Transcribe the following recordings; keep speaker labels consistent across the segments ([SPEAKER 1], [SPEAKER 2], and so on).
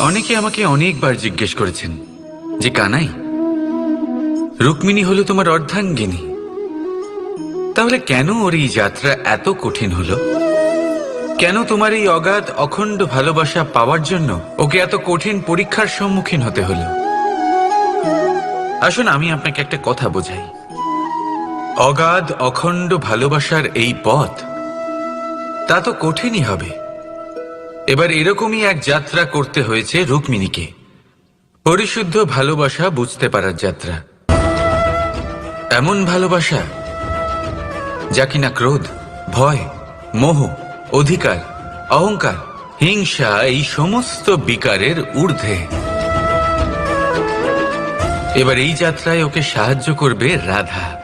[SPEAKER 1] অনেকে আমাকে অনেকবার জিজ্ঞেস করেছেন যে, কানাই, রুক্মিণী হলো তোমার অর্ধাঙ্গিনী। তাহলে কেন ওর এই যাত্রা এত কঠিন হলো? কেন তোমার এই অগাধ, অখণ্ড ভালোবাসা পাওয়ার জন্য ওকে এত কঠিন পরীক্ষার সম্মুখীন হতে হলো? আসুন, আমি আপনাকে একটা কথা বোঝাই। অগাধ, অখণ্ড ভালোবাসার এই পথ তা তো কঠিনই হবে। এবার এরকমই এক যাত্রা করতে হয়েছে রুক্মিণীকে। পরিশুদ্ধ ভালোবাসা বুঝতে পারার যাত্রা। এমন ভালোবাসা যা কিনা ক্রোধ, ভয়, মোহ, অধিকার, অহংকার, হিংসা, এই সমস্ত বিকারের ঊর্ধ্বে। এবার এই যাত্রায় ওকে সাহায্য করবে রাধা।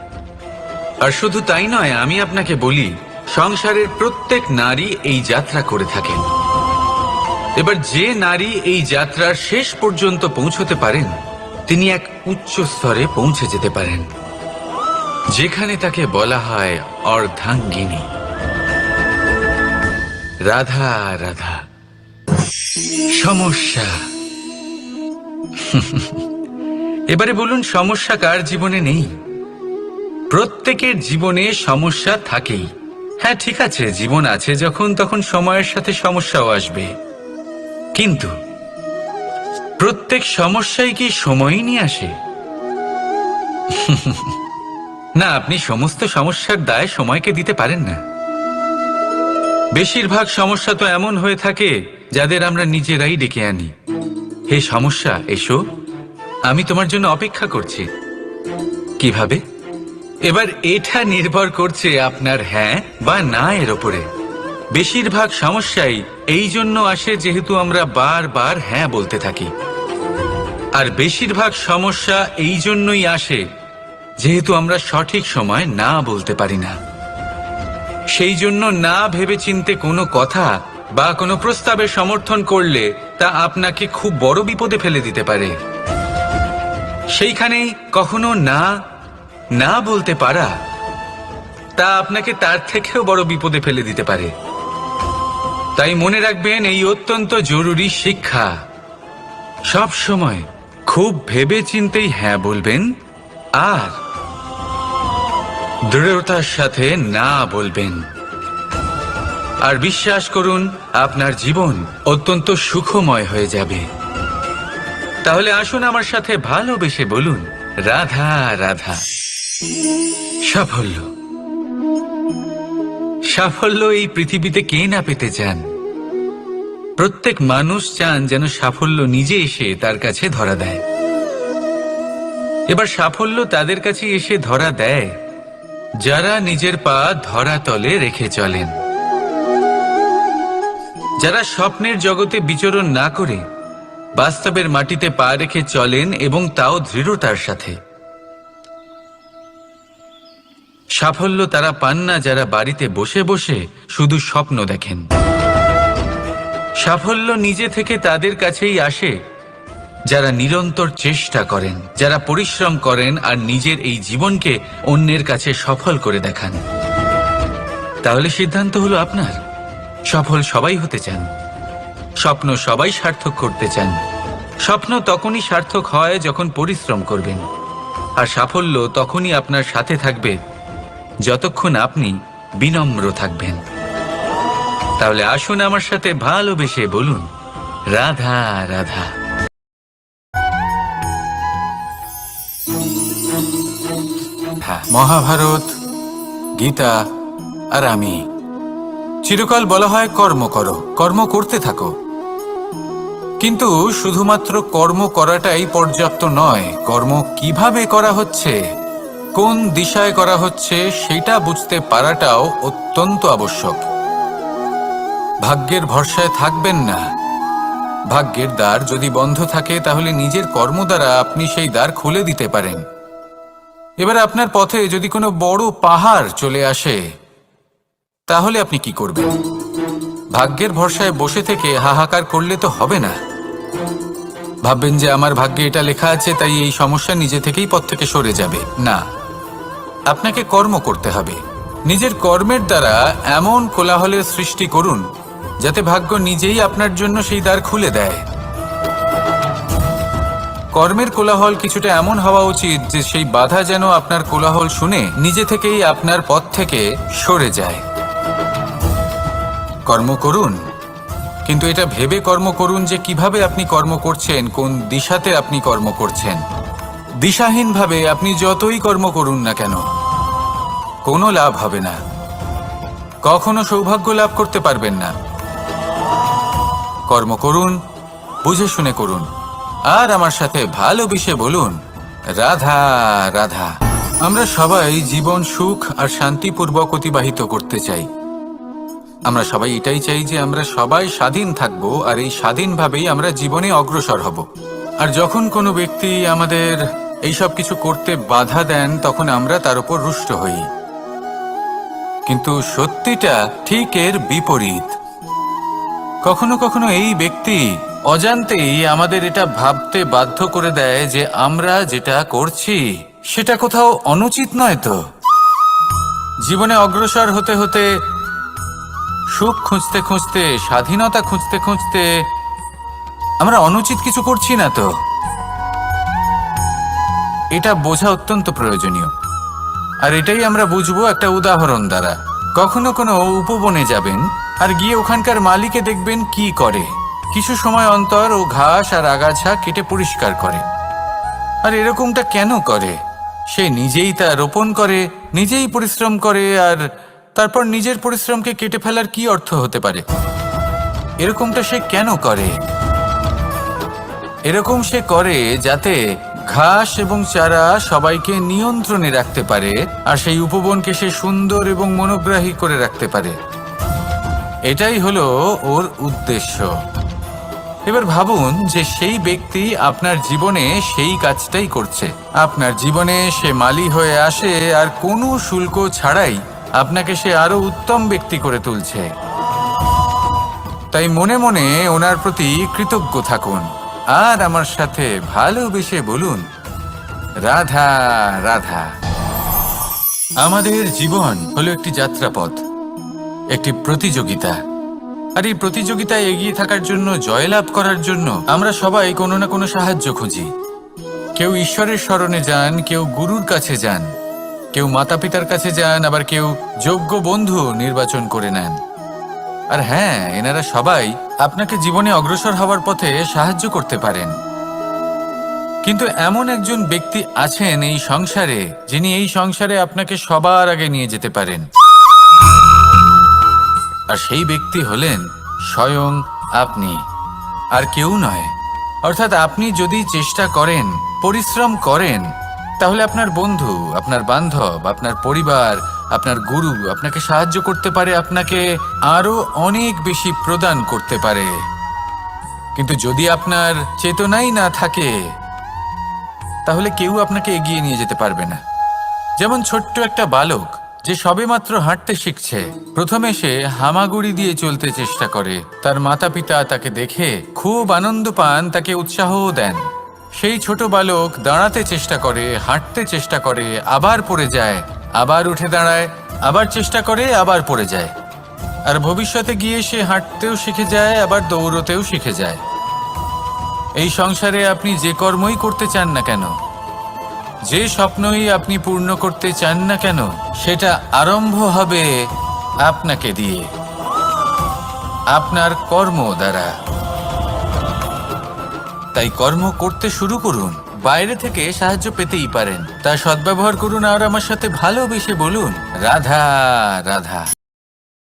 [SPEAKER 1] আর শুধু তাই নয়, আমি আপনাকে বলি, সংসারের প্রত্যেক নারী এই যাত্রা করে থাকেন। এবার যে নারী এই যাত্রার শেষ পর্যন্ত পৌঁছতে পারেন, তিনি এক উচ্চ স্তরে পৌঁছে যেতে পারেন, যেখানে তাকে বলা হয় অর্ধাঙ্গিনী। রাধা রাধা। সমস্যা। এবারে বলুন, সমস্যা কার জীবনে নেই? প্রত্যেকের জীবনে সমস্যা থাকেই। হ্যাঁ ঠিক আছে, জীবন আছে যখন, তখন সময়ের সাথে সমস্যাও আসবে। কিন্তু প্রত্যেক সমস্যাই কি সময়ই নিয়ে আসে? না, আপনি সমস্ত সমস্যার দায় সময়কে দিতে পারেন না। বেশিরভাগ সমস্যা তো এমন হয়ে থাকে যাদের আমরা নিজেরাই ডেকে আনি। হে সমস্যা, এসো। আমি তোমার জন্য অপেক্ষা করছি। কীভাবে? এবার এটা নির্ভর করছে আপনার হ্যাঁ বা না এর ওপরে। বেশিরভাগ সমস্যাই এই জন্য আসে যেহেতু আমরা বারবার হ্যাঁ বলতে থাকি। আর বেশিরভাগ সমস্যা এই জন্যই আসে যেহেতু আমরা সঠিক সময় না বলতে পারি না। সেই জন্য না ভেবে চিনতে কোনো কথা বা কোনো প্রস্তাবে সমর্থন করলে তা আপনাকে খুব বড় বিপদে ফেলে দিতে পারে। সেইখানেই কখনো না না বলতে পারা তা আপনাকে তার থেকেও বড় বিপদে ফেলে দিতে পারে। তাই মনে রাখবেন, এই অত্যন্ত জরুরি শিক্ষা। সব সময় খুব ভেবে চিন্তেই হ্যাঁ বলবেন আর দৃঢ়তার সাথে না বলবেন। আর বিশ্বাস করুন, আপনার জীবন অত্যন্ত সুখময় হয়ে যাবে। তাহলে আসুন আমার সাথে ভালোবেসে বলুন, রাধা রাধা। সাফল্য। সাফল্য এই পৃথিবীতে কে না পেতে চান? প্রত্যেক মানুষ চান যেন সাফল্য নিজে এসে তার কাছে ধরা দেয়। এবার সাফল্য তাদের কাছে এসে ধরা দেয়, যারা নিজের পা ধরা তলে রেখে চলেন। যারা স্বপ্নের জগতে বিচরণ না করে, বাস্তবের মাটিতে পা রেখে চলেন এবং তাও দৃঢ়তার সাথে। সাফল্য তারা পান না যারা বাড়িতে বসে বসে শুধু স্বপ্ন দেখেন। সাফল্য নিজে থেকে তাদের কাছেই আসে, যারা নিরন্তর চেষ্টা করেন, যারা পরিশ্রম করেন আর নিজের এই জীবনকে অন্যের কাছে সফল করে দেখান। তাহলে সিদ্ধান্ত হলো আপনার। সফল সবাই হতে চান। স্বপ্ন সবাই সার্থক করতে চান। স্বপ্ন তখনই সার্থক হয় যখন পরিশ্রম করবেন। আর সাফল্য তখনই আপনার সাথে থাকবে যতক্ষণ আপনি বিনম্র থাকবেন। তাহলে আসুন আমার সাথে ভালোবেসে বলুন রাধা রাধা। হ্যাঁ, মহাভারত গীতা আর আমি। চিরকাল বলা হয় কর্ম করো কর্ম করতে থাকো। কিন্তু শুধুমাত্র কর্ম করাটাই পর্যাপ্ত নয় কর্ম কীভাবে করা হচ্ছে কোন দিশায় করা হচ্ছে সেটা বুঝতে পারাটাও অত্যন্ত আবশ্যক। ভাগ্যের ভরসায় থাকবেন না। ভাগ্যের দ্বার যদি বন্ধ থাকে, তাহলে নিজের কর্ম দ্বারা আপনি সেই দ্বার খুলে দিতে পারেন। এবার আপনার পথে যদি কোনো বড় পাহাড় চলে আসে, তাহলে আপনি কি করবেন? ভাগ্যের ভরসায় বসে থেকে হাহাকার করলে তো হবে না। ভাববেন যে আমার ভাগ্যে এটা লেখা আছে, তাই এই সমস্যা নিজে থেকেই পথ থেকে সরে যাবে। না। আপনাকে কর্ম করতে হবে। নিজের কর্মের দ্বারা এমন কোলাহলের সৃষ্টি করুন, যাতে ভাগ্য নিজেই আপনার জন্য সেই দ্বার খুলে দেয়। কর্মের কোলাহল কিছুটা এমন হওয়া উচিত যে সেই বাধা যেন আপনার কোলাহল শুনে নিজে থেকেই আপনার পথ থেকে সরে যায়। কর্ম করুন, কিন্তু এটা ভেবে কর্ম করুন যে কীভাবে আপনি কর্ম করছেন, কোন দিশাতে আপনি কর্ম করছেন। দিশাহীনভাবে আপনি যতই কর্ম করুন না কেন কোনো লাভ হবে না। কখনো সৌভাগ্য লাভ করতে পারবেন না। কর্ম করুন, বুঝে শুনে করুন। আর আমার সাথে ভালো ভালোবেসে বলুন, রাধা রাধা। আমরা সবাই জীবন সুখ আর শান্তিপূর্বক অতিবাহিত করতে চাই। আমরা সবাই এটাই চাই যে আমরা সবাই স্বাধীন থাকব আর এই স্বাধীনভাবেই আমরা জীবনে অগ্রসর হব। আর যখন কোনো ব্যক্তি আমাদের এইসব কিছু করতে বাধা দেন, তখন আমরা তার উপর রুষ্ট হই। কিন্তু সত্যিটা ঠিক এর বিপরীত। কখনো কখনো এই ব্যক্তি অজান্তেই আমাদের এটা ভাবতে বাধ্য করে দেয় যে আমরা যেটা করছি, সেটা কোথাও অনুচিত নয় তো। জীবনে অগ্রসর হতে হতে, সুখ খুঁজতে খুঁজতে, স্বাধীনতা খুঁজতে খুঁজতে আমরা অনুচিত কিছু করছি না তো। এটা বোঝা অত্যন্ত প্রয়োজনীয়। আর এটাই আমরা বুঝব একটা উদাহরণ দ্বারা। কখনো কোনো উপবনে যাবেন আর গিয়ে ওখানকার মালিকে দেখবেন কি করে। কিছু সময় অন্তর ও ঘাস আর আগাছা কেটে পরিষ্কার করে। আর এরকমটা কেন করে? সে নিজেই তা রোপণ করে, নিজেই পরিশ্রম করে আর তারপর নিজের পরিশ্রমকে কেটে ফেলার কি অর্থ হতে পারে? এরকমটা সে কেন করে? এরকম সে করে যাতে ঘাস এবং চারা সবাইকে নিয়ন্ত্রণে রাখতে পারে, আর সেই উপবনকে সে সুন্দর এবং মনোগ্রাহী করে রাখতে পারে। এটাই হলো ওর উদ্দেশ্য। এবার ভাবুন যে সেই ব্যক্তি আপনার জীবনে সেই কাজটাই করছে। আপনার জীবনে সে মালি হয়ে আসে, আর কোনো শুল্ক ছাড়াই আপনাকে সে আরও উত্তম ব্যক্তি করে তুলছে। তাই মনে মনে ওনার প্রতি কৃতজ্ঞ থাকুন। আর আমার সাথে ভালোবেসে বলুন, রাধা রাধা। আমাদের জীবন হলো একটি যাত্রাপথ, একটি প্রতিযোগিতা। আর এই প্রতিযোগিতায় এগিয়ে থাকার জন্য, জয়লাভ করার জন্য আমরা সবাই কোনো না কোনো সাহায্য খুঁজি। কেউ ঈশ্বরের স্মরণে যান, কেউ গুরুর কাছে যান, কেউ মাতা পিতার কাছে যান, আবার কেউ যোগ্য বন্ধু নির্বাচন করে নেন। আর হ্যাঁ এনারা সবাই আপনাকে জীবনে অগ্রসর হওয়ার পথে সাহায্য করতে পারেন। কিন্তু এমন একজন ব্যক্তি আছেন এই সংসারে, যিনি এই সংসারে আপনাকে সবার আগে নিয়ে যেতে পারেন। আর সেই ব্যক্তি হলেন স্বয়ং আপনি, আর কেউ নয়। অর্থাৎ আপনি যদি চেষ্টা করেন, পরিশ্রম করেন, তাহলে আপনার বন্ধু, আপনার বান্ধব, আপনার পরিবার আপনার গুরু আপনাকে সাহায্য করতে পারে, আপনাকে আরও অনেক বেশি প্রদান করতে পারে। কিন্তু যদি আপনার চেতনাই না থাকে, তাহলে কেউ আপনাকে এগিয়ে নিয়ে যেতে পারবে না। যেমন ছোট্ট একটা বালক, যে সবেমাত্র হাঁটতে শিখছে, প্রথমে সে হামাগুড়ি দিয়ে চলতে চেষ্টা করে। তার মাতা পিতা তাকে দেখে খুব আনন্দ পান, তাকে উৎসাহও দেন। সেই ছোট বালক দাঁড়াতে চেষ্টা করে, হাঁটতে চেষ্টা করে, আবার পড়ে যায়। আবার উঠে দাঁড়ায়, আবার চেষ্টা করে, আবার পড়ে যায়। আর ভবিষ্যতে গিয়ে সে হাঁটতেও শিখে যায়, আবার দৌড়তেও শিখে যায়। এই সংসারে আপনি যে কর্মই করতে চান না কেন, যে স্বপ্নই আপনি পূর্ণ করতে চান না কেন, সেটা আরম্ভ হবে আপনাকে দিয়ে, আপনার কর্ম দ্বারা। তাই কর্ম করতে শুরু করুন। বাইরে থেকে সাহায্য পেতেই পারেন। তা সদ্ব্যবহার করুন আর আমার সাথে ভালোবেসে বলুন। রাধা রাধা।